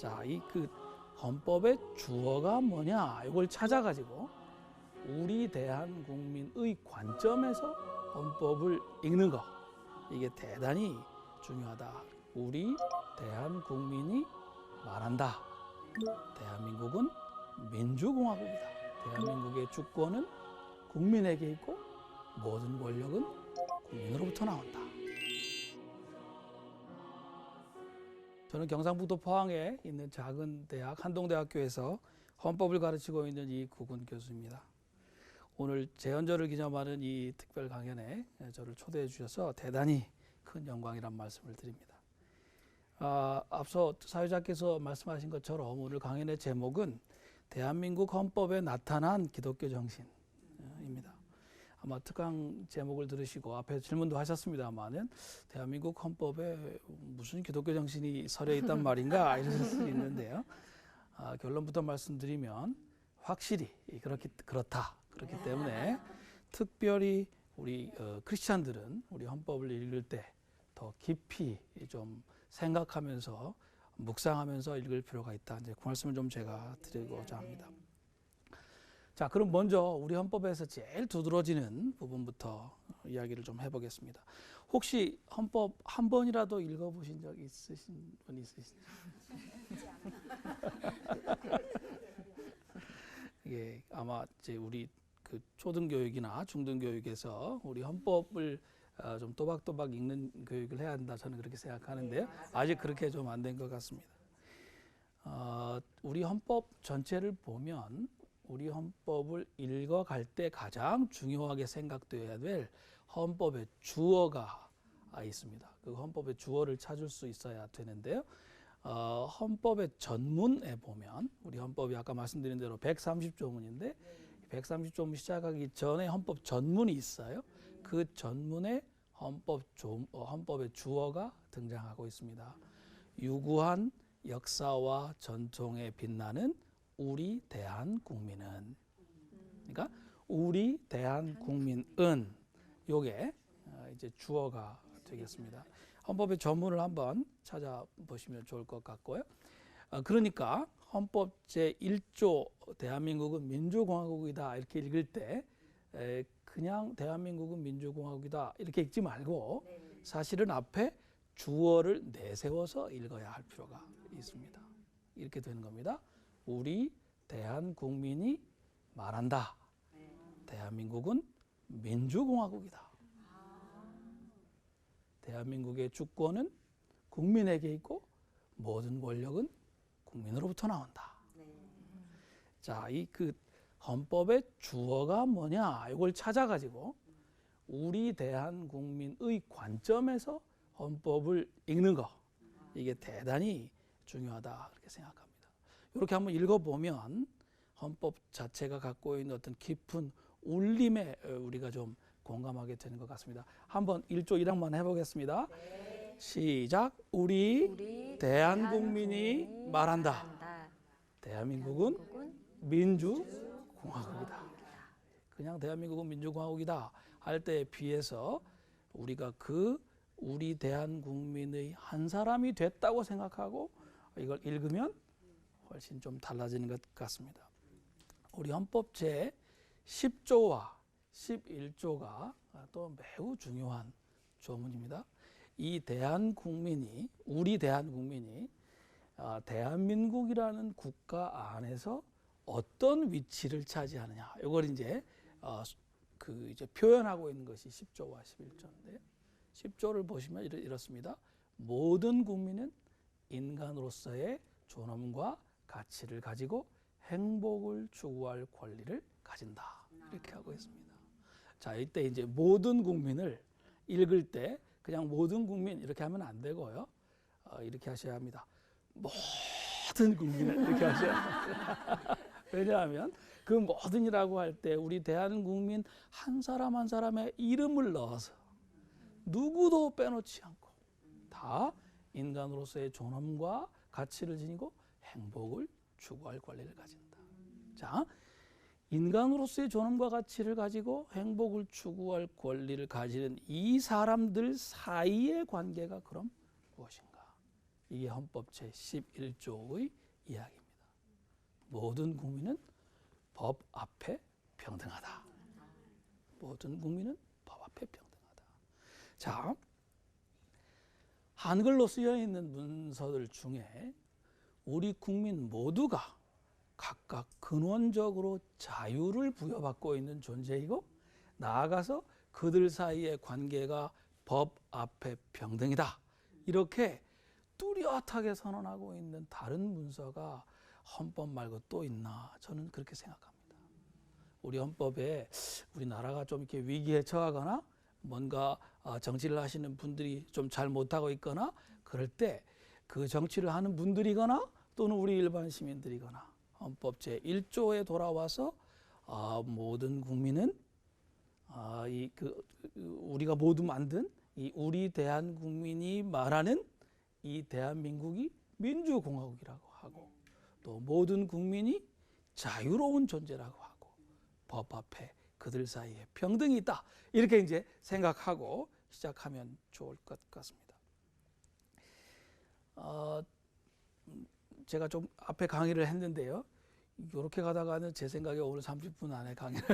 자, 이 그 헌법의 주어가 뭐냐 이걸 찾아가지고 우리 대한국민의 관점에서 헌법을 읽는 거 이게 대단히 중요하다. 우리 대한국민이 말한다. 대한민국은 민주공화국이다. 대한민국의 주권은 국민에게 있고 모든 권력은 국민으로부터 나온다. 저는 경상북도 포항에 있는 작은 대학 한동대학교에서 헌법을 가르치고 있는 이국은 교수입니다. 오늘 재연절을 기념하는 이 특별 강연에 저를 초대해 주셔서 대단히 큰 영광이란 말씀을 드립니다. 아, 앞서 사회자께서 말씀하신 것처럼 오늘 강연의 제목은 대한민국 헌법에 나타난 기독교 정신입니다. 아마 특강 제목을 들으시고 앞에 질문도 하셨습니다만은 대한민국 헌법에 무슨 기독교 정신이 서려 있단 말인가 이러실 수 있는데요. 아, 결론부터 말씀드리면 확실히 그렇기 그렇다 그렇기 때문에 특별히 우리 어, 크리스찬들은 우리 헌법을 읽을 때 더 깊이 좀 생각하면서 묵상하면서 읽을 필요가 있다. 이제 그 말씀을 좀 제가 드리고자 합니다. 자, 그럼 먼저 우리 헌법에서 제일 두드러지는 부분부터 이야기를 좀 해보겠습니다. 혹시 헌법 한 번이라도 읽어보신 적 있으신 분 있으신지? 예, 아마 이제 우리 그 초등교육이나 중등교육에서 우리 헌법을 어, 좀 또박또박 읽는 교육을 해야 한다 저는 그렇게 생각하는데요. 아직 그렇게 좀 안 된 것 같습니다. 어, 우리 헌법 전체를 보면 우리 헌법을 읽어갈 때 가장 중요하게 생각되어야 될 헌법의 주어가 있습니다. 그 헌법의 주어를 찾을 수 있어야 되는데요. 어, 헌법의 전문에 보면 우리 헌법이 아까 말씀드린 대로 130조문인데 130조문 시작하기 전에 헌법 전문이 있어요. 그 전문에 헌법 조, 어, 헌법의 주어가 등장하고 있습니다. 유구한 역사와 전통에 빛나는 우리 대한 국민은 그러니까 우리 대한 국민은 요게 어, 이제 주어가 되겠습니다. 헌법의 전문을 한번 찾아보시면 좋을 것 같고요. 어, 그러니까 헌법 제 1조 대한민국은 민주공화국이다 이렇게 읽을 때 그냥 대한민국은 민주공화국이다 이렇게 읽지 말고 사실은 앞에 주어를 내세워서 읽어야 할 필요가 있습니다. 이렇게 되는 겁니다. 우리 대한국민이 말한다. 대한민국은 민주공화국이다. 대한민국의 주권은 국민에게 있고 모든 권력은 국민으로부터 나온다. 자, 이 그 헌법의 주어가 뭐냐 이걸 찾아가지고 우리 대한국민의 관점에서 헌법을 읽는 거 이게 대단히 중요하다 그렇게 생각합니다. 이렇게 한번 읽어보면 헌법 자체가 갖고 있는 어떤 깊은 울림에 우리가 좀 공감하게 되는 것 같습니다. 한번 1조 1항만 해보겠습니다. 네. 시작. 우리, 우리 대한국민이 말한다. 말한다. 대한민국은 대한민국은 민주공화국이다. 그냥 대한민국은 민주공화국이다 할 때에 비해서 우리가 그 우리 대한국민의 한 사람이 됐다고 생각하고 이걸 읽으면 훨씬 좀 달라지는 것 같습니다. 우리 헌법 제 10조와 11조가 또 매우 중요한 조문입니다. 이 대한 국민이 우리 대한 국민이 아, 대한민국이라는 국가 안에서 어떤 위치를 차지하느냐 이걸 이제 어, 그 이제 표현하고 있는 것이 10조와 11조인데 10조를 보시면 이렇습니다. 모든 국민은 인간으로서의 존엄과 가치를 가지고 행복을 추구할 권리를 가진다. 이렇게 하고 있습니다. 자, 이때 이제 모든 국민을 읽을 때 그냥 모든 국민 이렇게 하면 안 되고요. 어, 이렇게 하셔야 합니다. 모든 국민을 이렇게 하셔야 합니다. 왜냐하면 그 모든이라고 할 때 우리 대한국민 한 사람 한 사람의 이름을 넣어서 누구도 빼놓지 않고 다 인간으로서의 존엄과 가치를 지니고 행복을 추구할 권리를 가진다. 자, 인간으로서의 존엄과 가치를 가지고 행복을 추구할 권리를 가지는 이 사람들 사이의 관계가 그럼 무엇인가? 이게 헌법 제 11조의 이야기입니다. 모든 국민은 법 앞에 평등하다. 모든 국민은 법 앞에 평등하다. 자, 한글로 쓰여 있는 문서들 중에 우리 국민 모두가 각각 근원적으로 자유를 부여받고 있는 존재이고 나아가서 그들 사이의 관계가 법 앞에 평등이다. 이렇게 뚜렷하게 선언하고 있는 다른 문서가 헌법 말고 또 있나 저는 그렇게 생각합니다. 우리 헌법에 우리나라가 좀 이렇게 위기에 처하거나 뭔가 어, 정치를 하시는 분들이 좀 잘 못하고 있거나 그럴 때 그 정치를 하는 분들이거나 또는 우리 일반 시민들이거나 헌법 제 1조에 돌아와서 아, 모든 국민은 아, 이 그 우리가 모두 만든 이 우리 대한국민이 말하는 이 대한민국이 민주공화국이라고 하고 또 모든 국민이 자유로운 존재라고 하고 법 앞에 그들 사이에 평등이 있다 이렇게 이제 생각하고 시작하면 좋을 것 같습니다. 어, 음, 제가 좀 앞에 강의를 했는데요. 이렇게 가다가는 제 생각에 오늘 30분 안에 강의를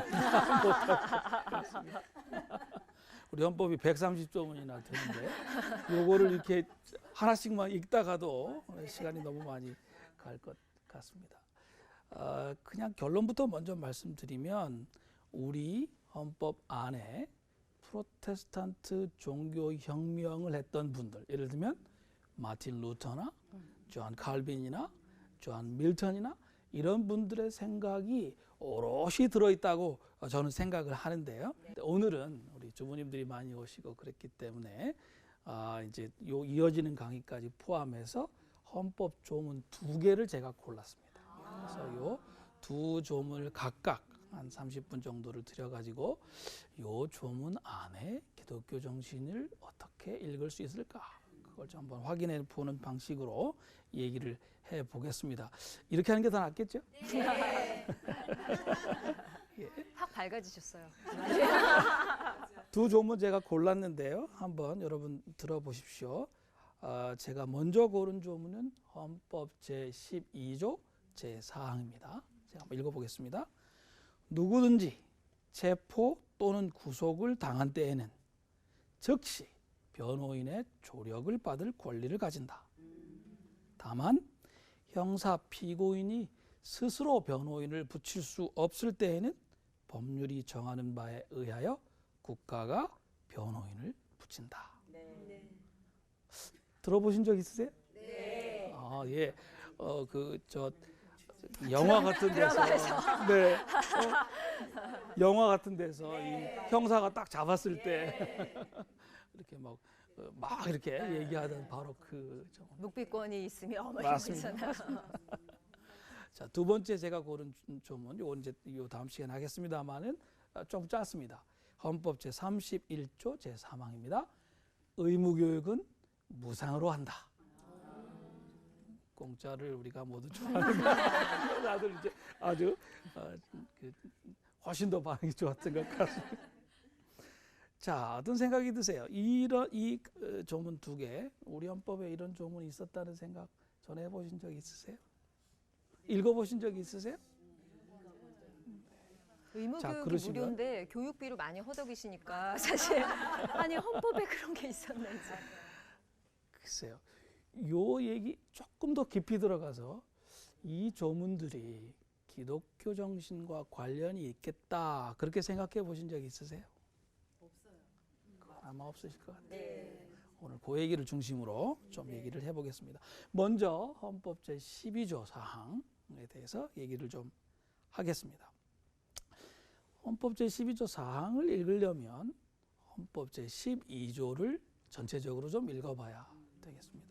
같습니다. 우리 헌법이 130조문이나 되는데 요거를 이렇게 하나씩만 읽다가도 시간이 너무 많이 갈 것 같습니다. 어, 그냥 결론부터 먼저 말씀드리면 우리 헌법 안에 프로테스탄트 종교 혁명을 했던 분들 예를 들면 마틴 루터나 존 칼빈이나 존 밀턴이나 이런 분들의 생각이 오롯이 들어있다고 저는 생각을 하는데요. 오늘은 우리 주부님들이 많이 오시고 그랬기 때문에 아 이제 요 이어지는 강의까지 포함해서 헌법 조문 두 개를 제가 골랐습니다. 그래서 요 두 조문을 각각 한 30분 정도를 들여가지고 요 조문 안에 기독교 정신을 어떻게 읽을 수 있을까 그걸 좀 한번 확인해 보는 방식으로 얘기를 해 보겠습니다. 이렇게 하는 게 더 낫겠죠? 확 밝아지셨어요. 두 조문 제가 골랐는데요. 한번 여러분 들어보십시오. 아, 제가 먼저 고른 조문은 헌법 제 12조 제 4항입니다. 제가 한번 읽어보겠습니다. 누구든지 체포 또는 구속을 당한 때에는 즉시 변호인의 조력을 받을 권리를 가진다. 다만 형사 피고인이 스스로 변호인을 붙일 수 없을 때에는 법률이 정하는 바에 의하여 국가가 변호인을 붙인다. 들어보신 적 있으세요? 네. 아 예. 어그저 영화 같은 데서 네. 어, 영화 같은 데서 이 형사가 딱 잡았을 때 이렇게 막, 어, 막 이렇게 얘기하던 바로 그 정- 묵비권이 있으면. 이러잖아요. 자, 두 번째 제가 고른 조문, 요 이제 요 다음 시간에 하겠습니다만은 어, 좀 짧습니다. 헌법 제 31조 제 3항입니다. 의무 교육은 무상으로 한다. 공짜를 우리가 모두 좋아하는 다들 이제 아주 어, 그 훨씬 더 반응이 좋았던 것 같습니다. 자, 어떤 생각이 드세요? 이런 이 어, 조문 두 개, 우리 헌법에 이런 조문이 있었다는 생각 전에 해보신 적 있으세요? 읽어 보신 적 있으세요? 의무 자, 교육이 그러시면- 무료인데 교육비로 많이 허덕이시니까 사실 아니 헌법에 그런 게 있었는지. 글쎄요. 요 얘기 조금 더 깊이 들어가서 이 조문들이 기독교 정신과 관련이 있겠다 그렇게 생각해 보신 적 있으세요? 아마 없으실 것 같아요. 오늘 그 얘기를 중심으로 좀 얘기를 해보겠습니다. 먼저 헌법 제 12조 사항에 대해서 얘기를 좀 하겠습니다. 헌법 제 12조 사항을 읽으려면 헌법 제 12조를 전체적으로 좀 읽어봐야 되겠습니다.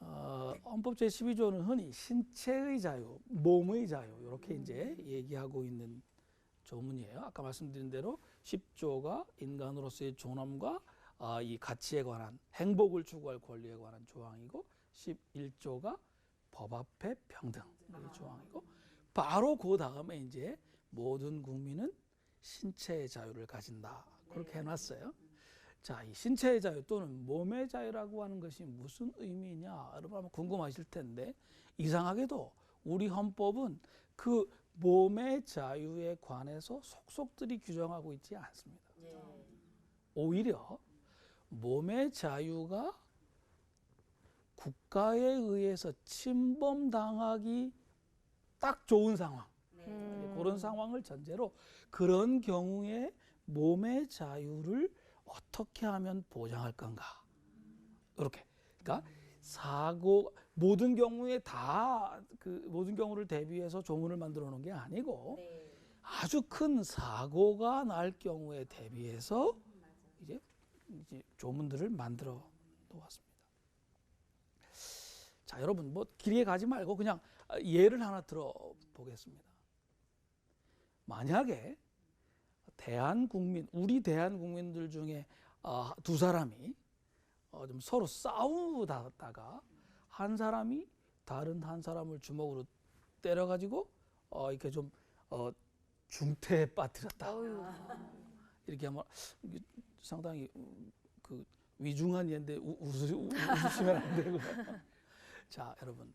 어, 헌법 제 12조는 흔히 신체의 자유, 몸의 자유 이렇게 이제 얘기하고 있는 조문이에요. 아까 말씀드린 대로 10조가 인간으로서의 존엄과 아, 이 가치에 관한 행복을 추구할 권리에 관한 조항이고 11조가 법 앞에 평등 이 조항이고 바로 그 다음에 이제 모든 국민은 신체의 자유를 가진다 그렇게 해놨어요. 자, 이 신체의 자유 또는 몸의 자유라고 하는 것이 무슨 의미냐? 여러분 아마 궁금하실 텐데 이상하게도 우리 헌법은 그 몸의 자유에 관해서 속속들이 규정하고 있지 않습니다. 오히려 몸의 자유가 국가에 의해서 침범당하기 딱 좋은 상황. 음. 그런 상황을 전제로 그런 경우에 몸의 자유를 어떻게 하면 보장할 건가? 이렇게. 그러니까 사고 모든 경우에 다 그 모든 경우를 대비해서 조문을 만들어 놓은 게 아니고 아주 큰 사고가 날 경우에 대비해서 이제 이제 조문들을 만들어 놓았습니다. 자, 여러분 뭐 길게 가지 말고 그냥 예를 하나 들어 보겠습니다. 만약에 대한 국민 우리 대한 국민들 중에 어, 두 사람이 어, 좀 서로 싸우다가 한 사람이 다른 한 사람을 주먹으로 때려가지고 어, 이렇게 좀 어, 중태에 빠뜨렸다. 이렇게 하면 상당히 음, 그 위중한 예인데 웃으, 웃으시면 안 되고요. 자, 여러분.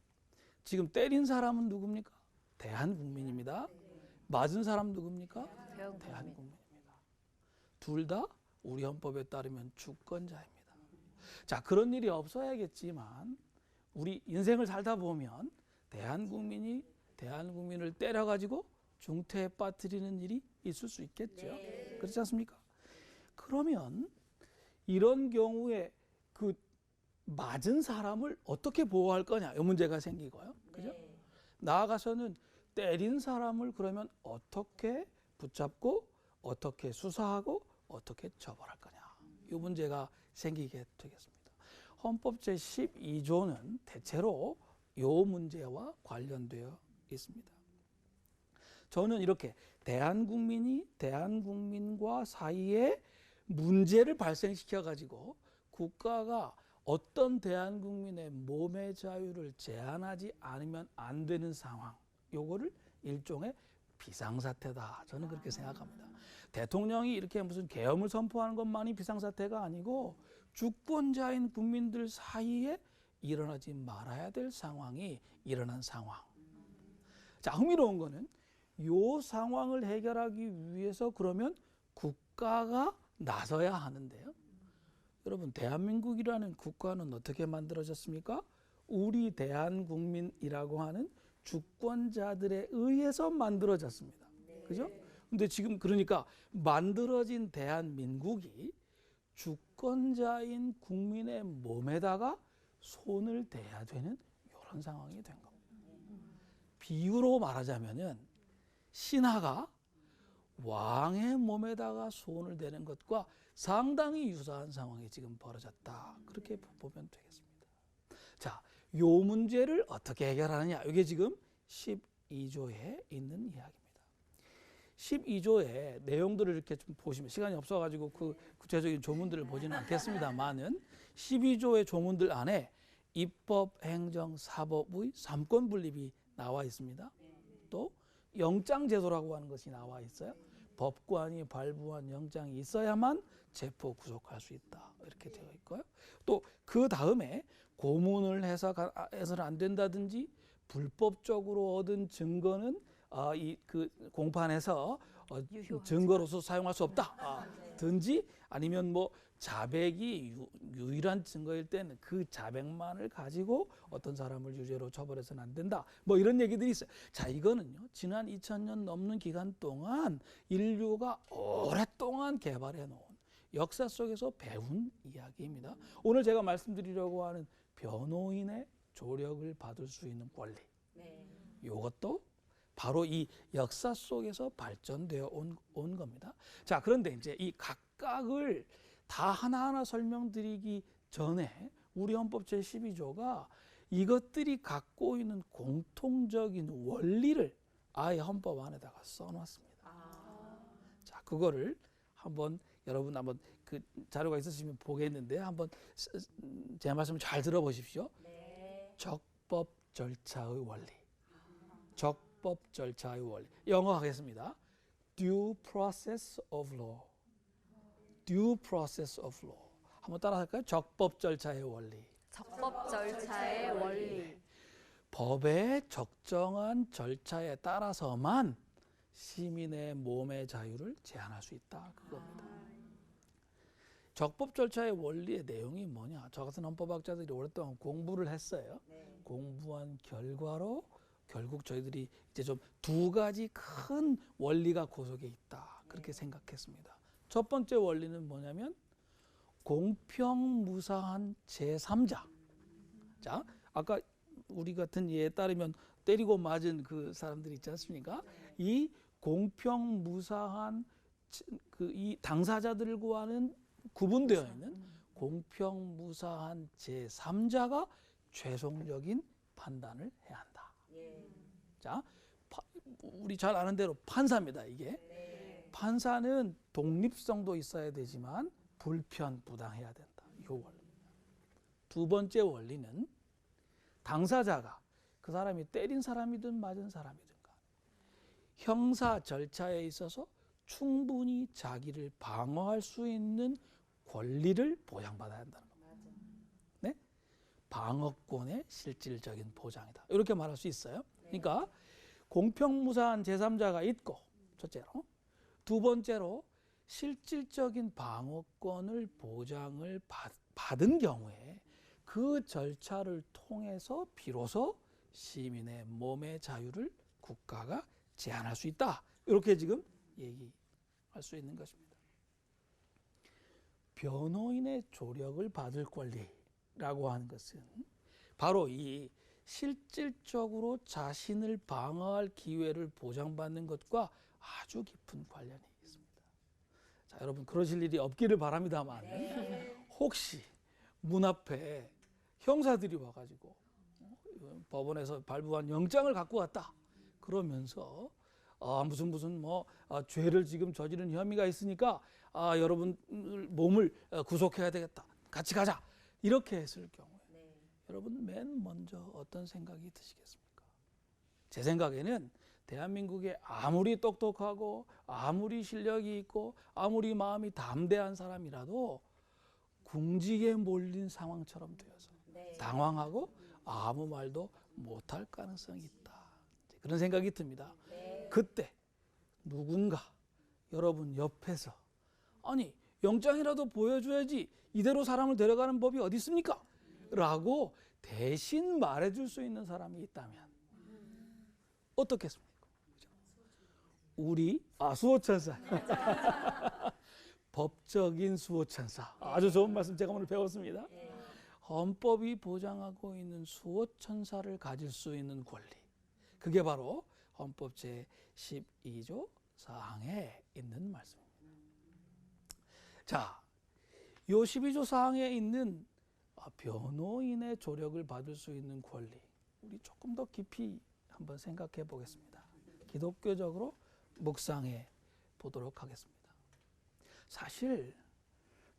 지금 때린 사람은 누굽니까? 대한국민입니다. 맞은 사람 누굽니까? 대한국민. 대한국민입니다. 둘 다 우리 헌법에 따르면 주권자입니다. 자, 그런 일이 없어야겠지만 우리 인생을 살다 보면 대한국민이 대한국민을 때려가지고 중태에 빠뜨리는 일이 있을 수 있겠죠. 그렇지 않습니까? 그러면 이런 경우에 그 맞은 사람을 어떻게 보호할 거냐 이 문제가 생기고요. 그죠? 나아가서는 때린 사람을 그러면 어떻게 붙잡고 어떻게 수사하고 어떻게 처벌할 거냐 이 문제가 생기게 되겠습니다. 헌법 제 12조는 대체로 이 문제와 관련되어 있습니다. 저는 이렇게 대한국민이 대한국민과 사이에 문제를 발생시켜 가지고 국가가 어떤 대한국민의 몸의 자유를 제한하지 않으면 안 되는 상황 요거를 일종의 비상사태다 저는 그렇게 생각합니다 대통령이 이렇게 무슨 계엄을 선포하는 것만이 비상사태가 아니고 주권자인 국민들 사이에 일어나지 말아야 될 상황이 일어난 상황 자 흥미로운 거는 요 상황을 해결하기 위해서 그러면 국가가 나서야 하는데요. 여러분 대한민국이라는 국가는 어떻게 만들어졌습니까? 우리 대한국민이라고 하는 주권자들에 의해서 만들어졌습니다. 그죠? 근데 지금 그러니까 만들어진 대한민국이 주권자인 국민의 몸에다가 손을 대야 되는 이런 상황이 된 겁니다. 비유로 말하자면은 신하가 왕의 몸에다가 손을 대는 것과 상당히 유사한 상황이 지금 벌어졌다. 그렇게 보면 되겠습니다. 자, 요 문제를 어떻게 해결하느냐. 이게 지금 12조에 있는 이야기입니다. 12조의 내용들을 이렇게 좀 보시면 시간이 없어가지고 그 구체적인 조문들을 보지는 않겠습니다만은 12조의 조문들 안에 입법, 행정, 사법의 삼권 분립이 나와 있습니다. 또 영장 제도라고 하는 것이 나와 있어요. 법관이 발부한 영장이 있어야만 체포 구속할 수 있다. 이렇게 되어 있고요. 또 그 다음에 고문을 해서 해서는 안 된다든지 불법적으로 얻은 증거는 아, 이그 공판에서 어, 증거로서 사용할 수 없다. 아, 든지 아니면 뭐 자백이 유, 유일한 증거일 때는 그 자백만을 가지고 어떤 사람을 유죄로 처벌해서는 안 된다. 뭐 이런 얘기들이 있어요. 자, 이거는요. 지난 2000년 넘는 기간 동안 인류가 오랫동안 개발해 놓은 역사 속에서 배운 이야기입니다. 오늘 제가 말씀드리려고 하는 변호인의 조력을 받을 수 있는 권리. 이것도 바로 이 역사 속에서 발전되어 온, 온 겁니다. 자, 그런데 이제 이 각각을 다 하나하나 설명드리기 전에 우리 헌법 제12조가 이것들이 갖고 있는 공통적인 원리를 아예 헌법 안에다가 써놨습니다. 자, 그거를 한번 여러분 한번 그 자료가 있으시면 보겠는데 한번 제 말씀 잘 들어보십시오. 적법 절차의 원리. 적 법 절차의 원리. 영어 하겠습니다. Due process of law. due process of law. 한번 따라 할까요? 적법 절차의 원리. 적법 절차의 원리. 법의 적정한 절차에 따라서만 시민의 몸의 자유를 제한할 수 있다. 그겁니다. 적법 절차의 원리의 내용이 뭐냐? 저 같은 헌법학자들이 오랫동안 공부를 했어요. 공부한 결과로 결국 저희들이 이제 좀 두 가지 큰 원리가 고속에 있다. 그렇게 생각했습니다. 첫 번째 원리는 뭐냐면 공평무사한 제3자. 자, 아까 우리 같은 예에 따르면 때리고 맞은 그 사람들 있지 않습니까? 이 공평무사한 그 이 당사자들과는 구분되어 있는 공평무사한 제3자가 최종적인 판단을 해야 한다. 자, 파- 우리 잘 아는 대로 판사입니다. 이게 판사는 독립성도 있어야 되지만 불편 부당해야 된다. 이 원리. 두 번째 원리는 당사자가 그 사람이 때린 사람이든 맞은 사람이든 간 형사 절차에 있어서 충분히 자기를 방어할 수 있는 권리를 보장받아야 한다는 겁니다. 네? 방어권의 실질적인 보장이다. 이렇게 말할 수 있어요. 그러니까 공평무사한 제3자가 있고 첫째로 두 번째로 실질적인 방어권을 보장을 받, 받은 경우에 그 절차를 통해서 비로소 시민의 몸의 자유를 국가가 제한할 수 있다. 이렇게 지금 얘기할 수 있는 것입니다. 변호인의 조력을 받을 권리 라고 하는 것은 바로 이 실질적으로 자신을 방어할 기회를 보장받는 것과 아주 깊은 관련이 있습니다. 자, 여러분 그러실 일이 없기를 바랍니다만 혹시 문 앞에 형사들이 와가지고 어, 법원에서 발부한 영장을 갖고 왔다 그러면서 아, 무슨 무슨 뭐 아, 죄를 지금 저지른 혐의가 있으니까 아, 여러분 몸을 어, 구속해야 되겠다. 같이 가자 이렇게 했을 경우에 여러분 맨 먼저 어떤 생각이 드시겠습니까? 제 생각에는 대한민국에 아무리 똑똑하고 아무리 실력이 있고 아무리 마음이 담대한 사람이라도 궁지에 몰린 상황처럼 되어서 당황하고 아무 말도 못할 가능성이 있다. 그런 생각이 듭니다. 그때 누군가 여러분 옆에서 아니 영장이라도 보여줘야지 이대로 사람을 데려가는 법이 어디 있습니까? 라고 대신 말해줄 수 있는 사람이 있다면 어떻겠습니까? 우리 아 수호천사 법적인 수호천사 아주 좋은 말씀 제가 오늘 배웠습니다. 헌법이 보장하고 있는 수호천사를 가질 수 있는 권리 그게 바로 헌법 제 12조 사항에 있는 말씀입니다. 자, 요 12조 사항에 있는 아, 변호인의 조력을 받을 수 있는 권리 우리 조금 더 깊이 한번 생각해 보겠습니다. 기독교적으로 묵상해 보도록 하겠습니다. 사실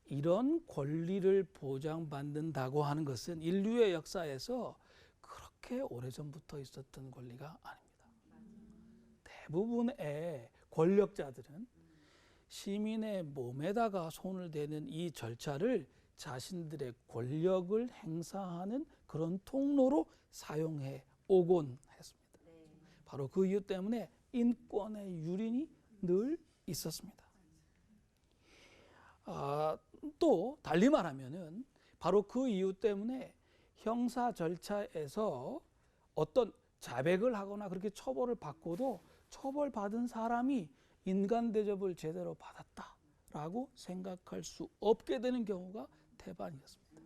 이런 권리를 보장받는다고 하는 것은 인류의 역사에서 그렇게 오래전부터 있었던 권리가 아닙니다. 대부분의 권력자들은 시민의 몸에다가 손을 대는 이 절차를 자신들의 권력을 행사하는 그런 통로로 사용해 오곤 했습니다. 바로 그 이유 때문에 인권의 유린이 늘 있었습니다. 아, 또 달리 말하면은 바로 그 이유 때문에 형사 절차에서 어떤 자백을 하거나 그렇게 처벌을 받고도 처벌받은 사람이 인간 대접을 제대로 받았다라고 생각할 수 없게 되는 경우가 태반이었습니다.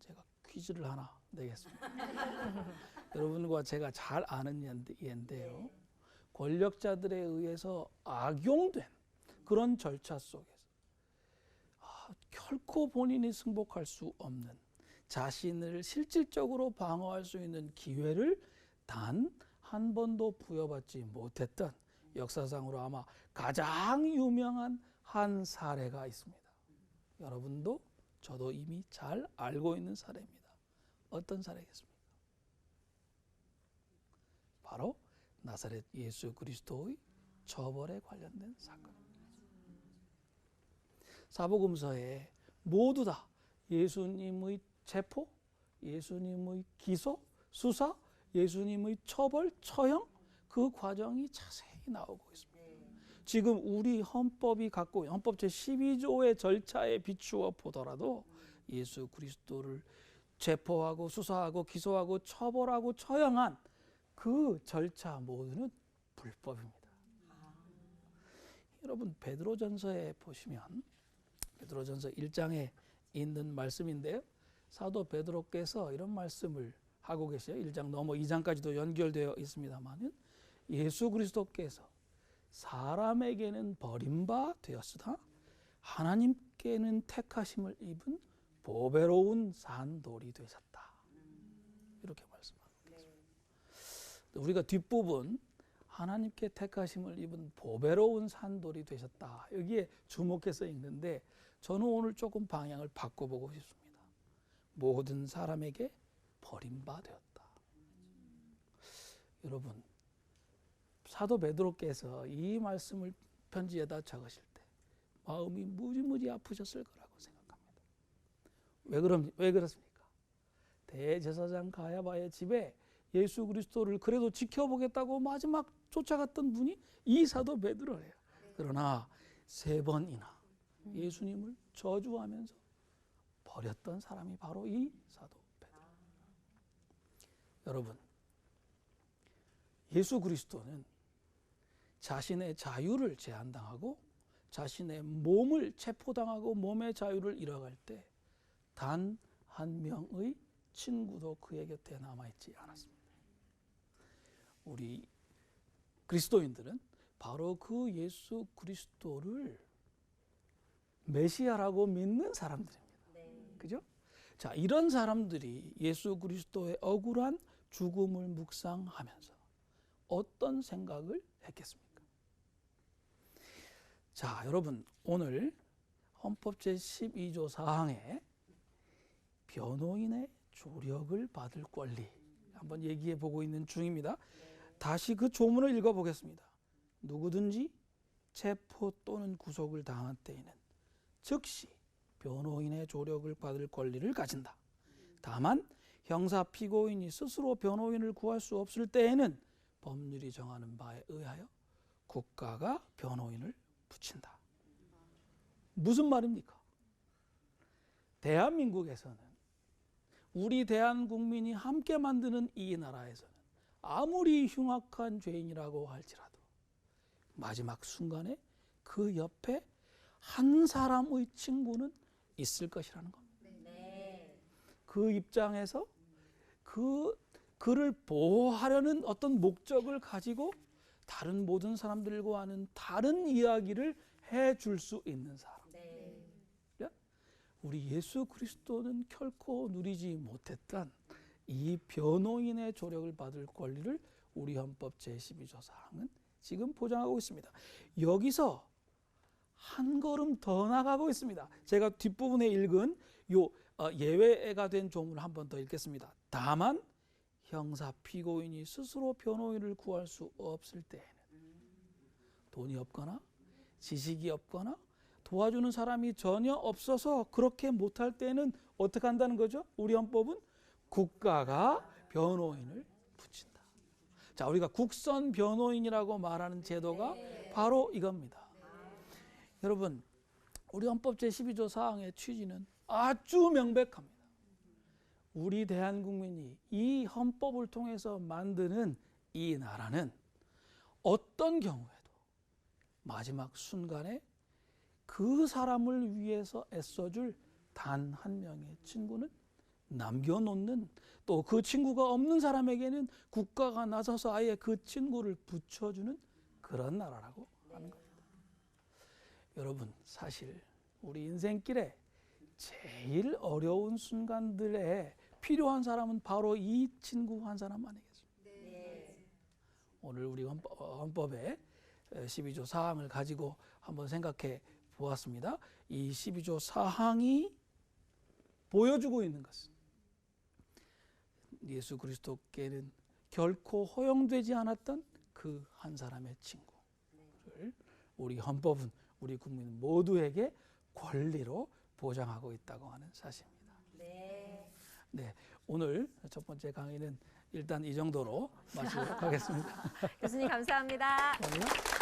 제가 퀴즈를 하나 내겠습니다. 여러분과 제가 잘 아는 예인데- 예인데요. 권력자들에 의해서 악용된 그런 절차 속에서 아, 결코 본인이 승복할 수 없는 자신을 실질적으로 방어할 수 있는 기회를 단 한 번도 부여받지 못했던 역사상으로 아마 가장 유명한 한 사례가 있습니다. 여러분도 저도 이미 잘 알고 있는 사례입니다. 어떤 사례겠습니까? 바로 나사렛 예수 그리스도의 처벌에 관련된 사건입니다. 사복음서에 모두 다 예수님의 체포, 예수님의 기소, 수사, 예수님의 처벌, 처형 그 과정이 자세히 나오고 있습니다. 지금 우리 헌법이 갖고 헌법 제 12조의 절차에 비추어 보더라도 예수 그리스도를 체포하고 수사하고 기소하고 처벌하고 처형한 그 절차 모두는 불법입니다. 여러분 베드로전서에 보시면 베드로전서 1장에 있는 말씀인데요. 사도 베드로께서 이런 말씀을 하고 계세요. 1장 넘어 2장까지도 연결되어 있습니다만은 예수 그리스도께서 사람에게는 버림바 되었으나 하나님께는 택하심을 입은 보배로운 산돌이 되셨다. 이렇게 말씀하고 계십니다. 우리가 뒷부분 하나님께 택하심을 입은 보배로운 산돌이 되셨다. 여기에 주목해서 읽는데 저는 오늘 조금 방향을 바꿔보고 싶습니다. 모든 사람에게 버림바 되었다. 여러분 사도 베드로께서 이 말씀을 편지에다 적으실 때 마음이 무지무지 아프셨을 거라고 생각합니다. 왜 그럼 왜 그렇습니까? 대제사장 가야바의 집에 예수 그리스도를 그래도 지켜보겠다고 마지막 쫓아갔던 분이 이 사도 베드로예요. 그러나 세 번이나 예수님을 저주하면서 버렸던 사람이 바로 이 사도 베드로. 여러분, 예수 그리스도는 자신의 자유를 제한당하고 자신의 몸을 체포당하고 몸의 자유를 잃어갈 때 단 한 명의 친구도 그의 곁에 남아있지 않았습니다. 우리 그리스도인들은 바로 그 예수 그리스도를 메시아라고 믿는 사람들입니다. 그죠? 자, 이런 사람들이 예수 그리스도의 억울한 죽음을 묵상하면서 어떤 생각을 했겠습니까? 자, 여러분, 오늘 헌법 제12조 사항에 변호인의 조력을 받을 권리 한번 얘기해 보고 있는 중입니다. 다시 그 조문을 읽어 보겠습니다. 누구든지 체포 또는 구속을 당한 때에는 즉시 변호인의 조력을 받을 권리를 가진다. 다만 형사 피고인이 스스로 변호인을 구할 수 없을 때에는 법률이 정하는 바에 의하여 국가가 변호인을 붙인다. 무슨 말입니까? 대한민국에서는 우리 대한국민이 함께 만드는 이 나라에서는 아무리 흉악한 죄인이라고 할지라도 마지막 순간에 그 옆에 한 사람의 친구는 있을 것이라는 겁니다. 그 입장에서 그 그를 보호하려는 어떤 목적을 가지고 다른 모든 사람들과는 다른 이야기를 해 줄 수 있는 사람. 우리 예수 그리스도는 결코 누리지 못했던 이 변호인의 조력을 받을 권리를 우리 헌법 제12조 사항은 지금 보장하고 있습니다. 여기서 한 걸음 더 나가고 있습니다. 제가 뒷부분에 읽은 요 어, 예외가 된 조문을 한 번 더 읽겠습니다. 다만 형사 피고인이 스스로 변호인을 구할 수 없을 때에는 돈이 없거나 지식이 없거나 도와주는 사람이 전혀 없어서 그렇게 못할 때는 어떻게 한다는 거죠? 우리 헌법은 국가가 변호인을 붙인다. 자, 우리가 국선 변호인이라고 말하는 제도가 바로 이겁니다. 여러분, 우리 헌법 제12조 사항의 취지는 아주 명백합니다. 우리 대한국민이 이 헌법을 통해서 만드는 이 나라는 어떤 경우에도 마지막 순간에 그 사람을 위해서 애써줄 단 한 명의 친구는 남겨놓는 또 그 친구가 없는 사람에게는 국가가 나서서 아예 그 친구를 붙여주는 그런 나라라고 하는 겁니다. 여러분 사실 우리 인생길에 제일 어려운 순간들에 필요한 사람은 바로 이 친구 한 사람 아니겠습니까? 오늘 우리 헌법, 헌법 의 12조 사항을 가지고 한번 생각해 보았습니다. 이 12조 사항이 보여주고 있는 것은 예수 그리스도께는 결코 허용되지 않았던 그 한 사람의 친구를 우리 헌법은 우리 국민 모두에게 권리로 보장하고 있다고 하는 사실입니다. 네. 네, 오늘 첫 번째 강의는 일단 이 정도로 마치도록 하겠습니다. 교수님 감사합니다. 감사합니다.